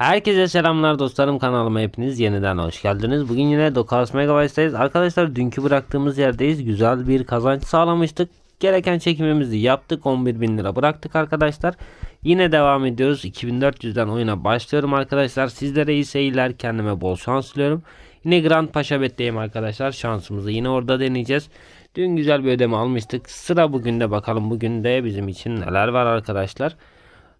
Herkese selamlar dostlarım kanalıma hepiniz yeniden hoş geldiniz. Bugün yine Dokas Megabyte'dayız. Arkadaşlar dünkü bıraktığımız yerdeyiz. Güzel bir kazanç sağlamıştık. Gereken çekimimizi yaptık. 11.000 lira bıraktık arkadaşlar. Yine devam ediyoruz. 2400'den oyuna başlıyorum arkadaşlar. Sizlere iyi seyirler. Kendime bol şans diliyorum. Yine Grand Paşa Bet'teyim arkadaşlar. Şansımızı yine orada deneyeceğiz. Dün güzel bir ödeme almıştık. Sıra bugün de bakalım bugün de bizim için neler var arkadaşlar.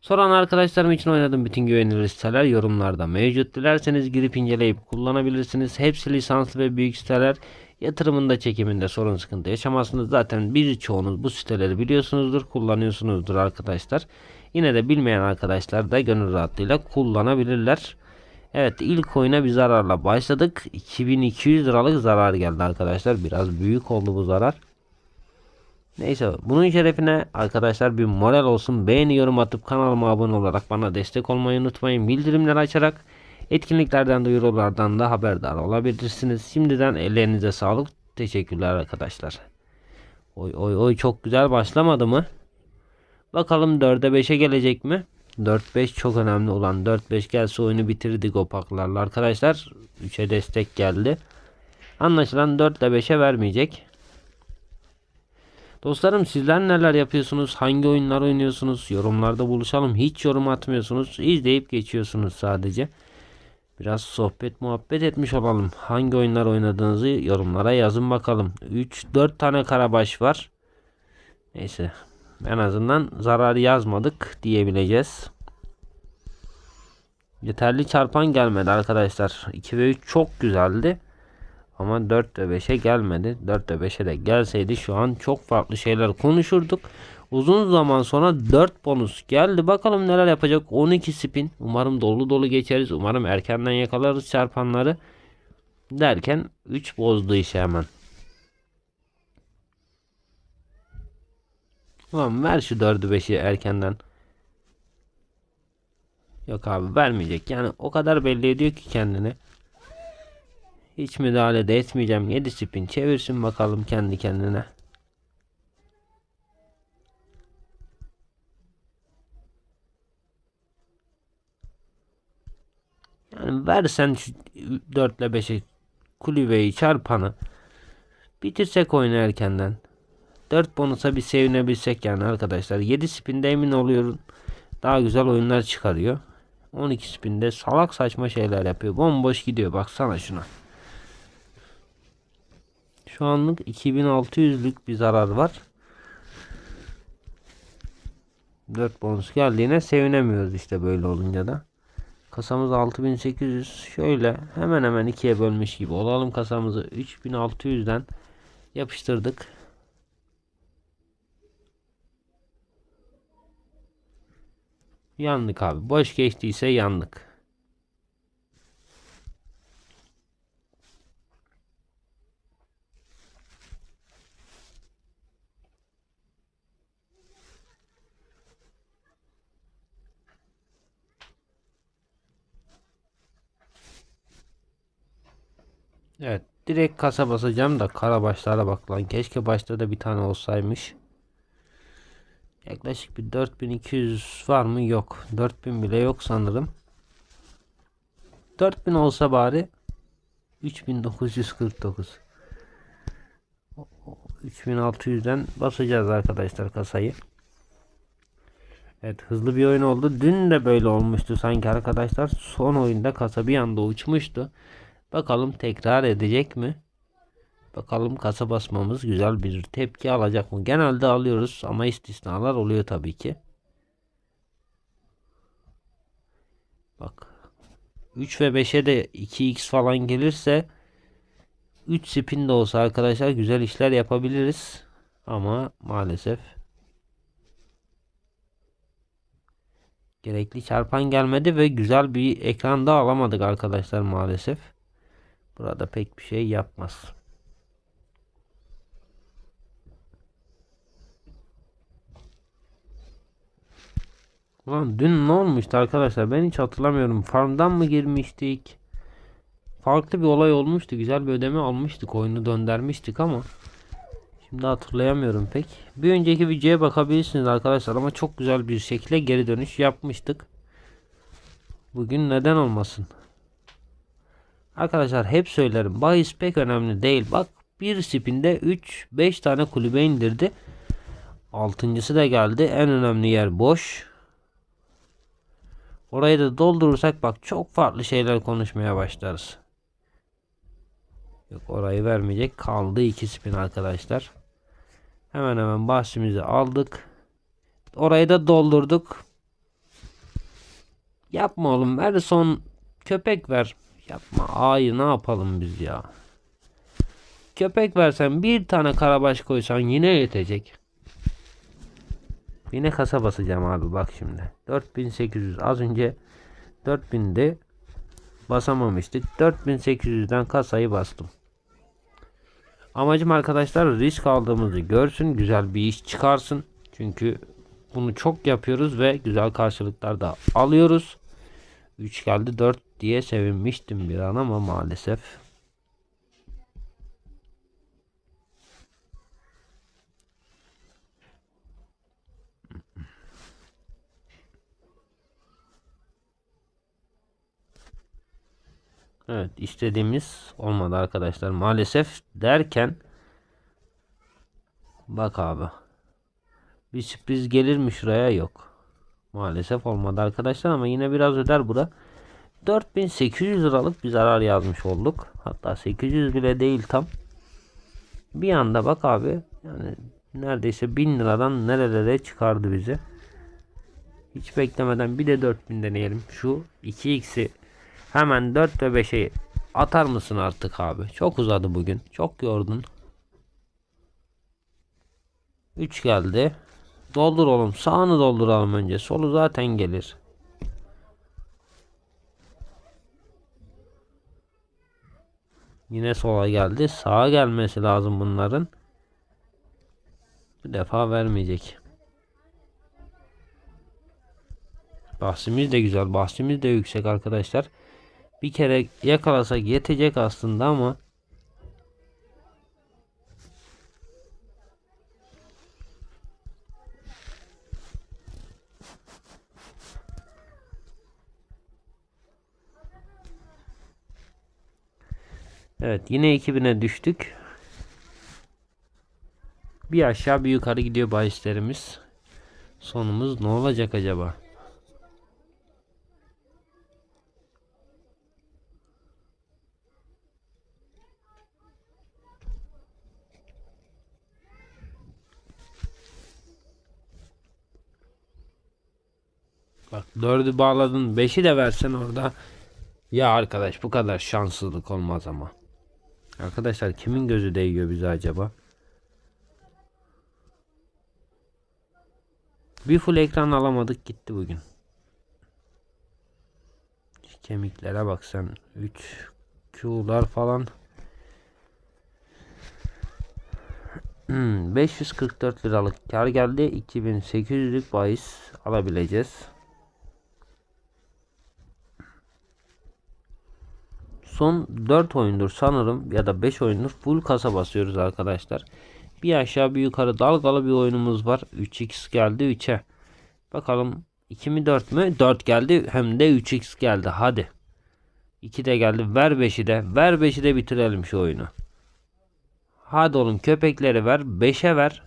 Soran arkadaşlarım için oynadığım bütün güvenilir siteler yorumlarda mevcut. Dilerseniz girip inceleyip kullanabilirsiniz. Hepsi lisanslı ve büyük siteler. Yatırımında çekiminde sorun sıkıntı yaşamazsınız. Zaten birçoğunuz bu siteleri biliyorsunuzdur, kullanıyorsunuzdur arkadaşlar. Yine de bilmeyen arkadaşlar da gönül rahatlığıyla kullanabilirler. Evet ilk oyuna bir zararla başladık. 2200 liralık zarar geldi arkadaşlar. Biraz büyük oldu bu zarar. Neyse bunun şerefine arkadaşlar bir moral olsun. Beğeni yorum atıp kanalıma abone olarak bana destek olmayı unutmayın. Bildirimleri açarak etkinliklerden duyurulardan da haberdar olabilirsiniz. Şimdiden ellerinize sağlık. Teşekkürler arkadaşlar. Oy oy oy çok güzel başlamadı mı? Bakalım 4'e 5'e gelecek mi? 4-5 çok önemli olan 4-5 gelse oyunu bitirdik o paklarla arkadaşlar. 3'e destek geldi. Anlaşılan 4 ile 5'e vermeyecek. Dostlarım sizler neler yapıyorsunuz? Hangi oyunlar oynuyorsunuz? Yorumlarda buluşalım. Hiç yorum atmıyorsunuz. İzleyip geçiyorsunuz sadece. Biraz sohbet muhabbet etmiş olalım. Hangi oyunlar oynadığınızı yorumlara yazın bakalım. 3-4 tane karabaş var. Neyse. En azından zarar yazmadık diyebileceğiz. Yeterli çarpan gelmedi arkadaşlar. 2 ve 3 çok güzeldi. Ama 4 ve 5'e gelmedi. 4 ve 5'e de gelseydi şu an çok farklı şeyler konuşurduk. Uzun zaman sonra 4 bonus geldi. Bakalım neler yapacak. 12 spin. Umarım dolu dolu geçeriz. Umarım erkenden yakalarız çarpanları. Derken 3 bozdu işi hemen. Ulan ver şu 4'ü 5'i erkenden. Yok abi vermeyecek. Yani o kadar belli ediyor ki kendini. Hiç müdahale de etmeyeceğim. 7 spin çevirsin bakalım kendi kendine. Yani versen şu 4 ile 5'e kulübeyi çarpanı bitirsek oyunu erkenden. 4 bonusa bir sevinebilsek yani arkadaşlar. 7 spinde emin oluyorum daha güzel oyunlar çıkarıyor. 12 spinde salak saçma şeyler yapıyor. Bomboş gidiyor baksana şuna. Şu anlık 2600'lük bir zarar var. 4 bonus geldiğine sevinemiyoruz işte böyle olunca da. Kasamız 6800. Şöyle hemen hemen ikiye bölmüş gibi olalım kasamızı 3600'den yapıştırdık. Yandık abi. Boş geçtiyse yandık. Evet. Direkt kasa basacağım da kara başlara bak lan. Keşke başta da bir tane olsaymış. Yaklaşık bir 4200 var mı? Yok. 4000 bile yok sanırım. 4000 olsa bari 3949 3600'den basacağız arkadaşlar kasayı. Evet hızlı bir oyun oldu. Dün de böyle olmuştu sanki arkadaşlar. Son oyunda kasa bir anda uçmuştu. Bakalım tekrar edecek mi? Bakalım kasa basmamız güzel bir tepki alacak mı? Genelde alıyoruz ama istisnalar oluyor tabii ki. Bak 3 ve 5'e de 2x falan gelirse 3 spin de olsa arkadaşlar güzel işler yapabiliriz. Ama maalesef gerekli çarpan gelmedi ve güzel bir ekranda alamadık arkadaşlar maalesef. Burada pek bir şey yapmaz. Ulan dün ne olmuştu arkadaşlar? Ben hiç hatırlamıyorum. Farmdan mı girmiştik? Farklı bir olay olmuştu. Güzel bir ödeme almıştık. Oyunu döndürmüştük ama şimdi hatırlayamıyorum pek. Bir önceki videoya bakabilirsiniz arkadaşlar ama çok güzel bir şekilde geri dönüş yapmıştık. Bugün neden olmasın? Arkadaşlar hep söylerim. Bahis pek önemli değil. Bak bir spinde 3-5 tane kulübe indirdi. Altıncısı da geldi. En önemli yer boş. Orayı da doldurursak bak çok farklı şeyler konuşmaya başlarız. Yok orayı vermeyecek. Kaldı 2 spin arkadaşlar. Hemen hemen bahsimizi aldık. Orayı da doldurduk. Yapma oğlum. Ver son köpek ver. Yapma. A'yı ne yapalım biz ya. Köpek versen bir tane karabaş koysan yine yetecek. Yine kasa basacağım abi bak şimdi. 4800 az önce 4000'de basamamıştık. 4800'den kasayı bastım. Amacım arkadaşlar risk aldığımızı görsün. Güzel bir iş çıkarsın. Çünkü bunu çok yapıyoruz ve güzel karşılıklar da alıyoruz. 3 geldi 4 diye sevinmiştim bir an ama maalesef. Evet istediğimiz olmadı arkadaşlar. Maalesef derken bak abi bir sürpriz gelir mi şuraya yok. Maalesef olmadı arkadaşlar ama yine biraz öder bu da 4800 liralık bir zarar yazmış olduk hatta 800 bile değil tam bir anda bak abi yani neredeyse 1000 liradan nerelere çıkardı bizi hiç beklemeden bir de 4000 deneyelim şu 2x'i Hemen 4 ve 5'e atar mısın artık abi? Çok uzadı bugün. Çok yordun. 3 geldi. Doldur oğlum. Sağını dolduralım önce. Solu zaten gelir. Yine sola geldi. Sağa gelmesi lazım bunların. Bu defa vermeyecek. Bahsimiz de güzel. Bahsimiz de yüksek arkadaşlar. Bir kere yakalasak yetecek aslında ama Evet yine 2000'e düştük. Bir aşağı bir yukarı gidiyor bahislerimiz. Sonumuz ne olacak acaba? Bak dördü bağladın. Beşi de versen orada. Ya arkadaş bu kadar şanssızlık olmaz ama. Arkadaşlar kimin gözü değiyor bize acaba? Bir full ekran alamadık gitti bugün. Kemiklere bak sen. 3 Q'lar falan. Hmm, 544 liralık kar geldi. 2800'lük bahis alabileceğiz. Son 4 oyundur sanırım ya da 5 oyundur full kasa basıyoruz arkadaşlar. Bir aşağı bir yukarı dalgalı bir oyunumuz var. 3x geldi 3'e. Bakalım 2 mi 4 mü? 4 geldi hem de 3x geldi. Hadi. 2 de geldi. Ver 5'i de. Ver 5'i de bitirelim şu oyunu. Hadi oğlum köpekleri ver. 5'e ver.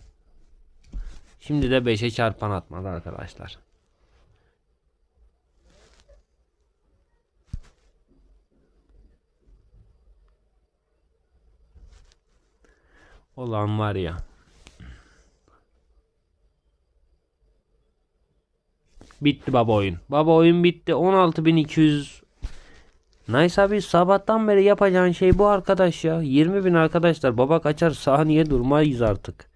Şimdi de 5'e çarpan atmadı arkadaşlar. Olan var ya. Bitti baba oyun. Baba oyun bitti. 16.200 Nice abi sabahtan beri yapacağın şey bu arkadaş ya. 20.000 arkadaşlar. Baba kaçar saniye durmayız artık.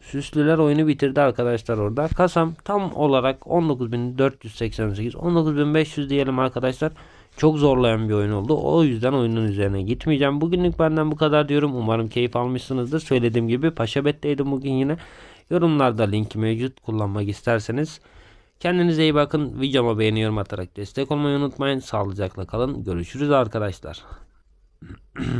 Süslüler oyunu bitirdi arkadaşlar orada. Kasam tam olarak 19.488 19.500 diyelim arkadaşlar. Çok zorlayan bir oyun oldu. O yüzden oyunun üzerine gitmeyeceğim. Bugünlük benden bu kadar diyorum. Umarım keyif almışsınızdır. Söylediğim gibi Paşabet'teydim bugün yine. Yorumlarda link mevcut kullanmak isterseniz. Kendinize iyi bakın. Videoma beğeni yorum atarak destek olmayı unutmayın. Sağlıcakla kalın. Görüşürüz arkadaşlar.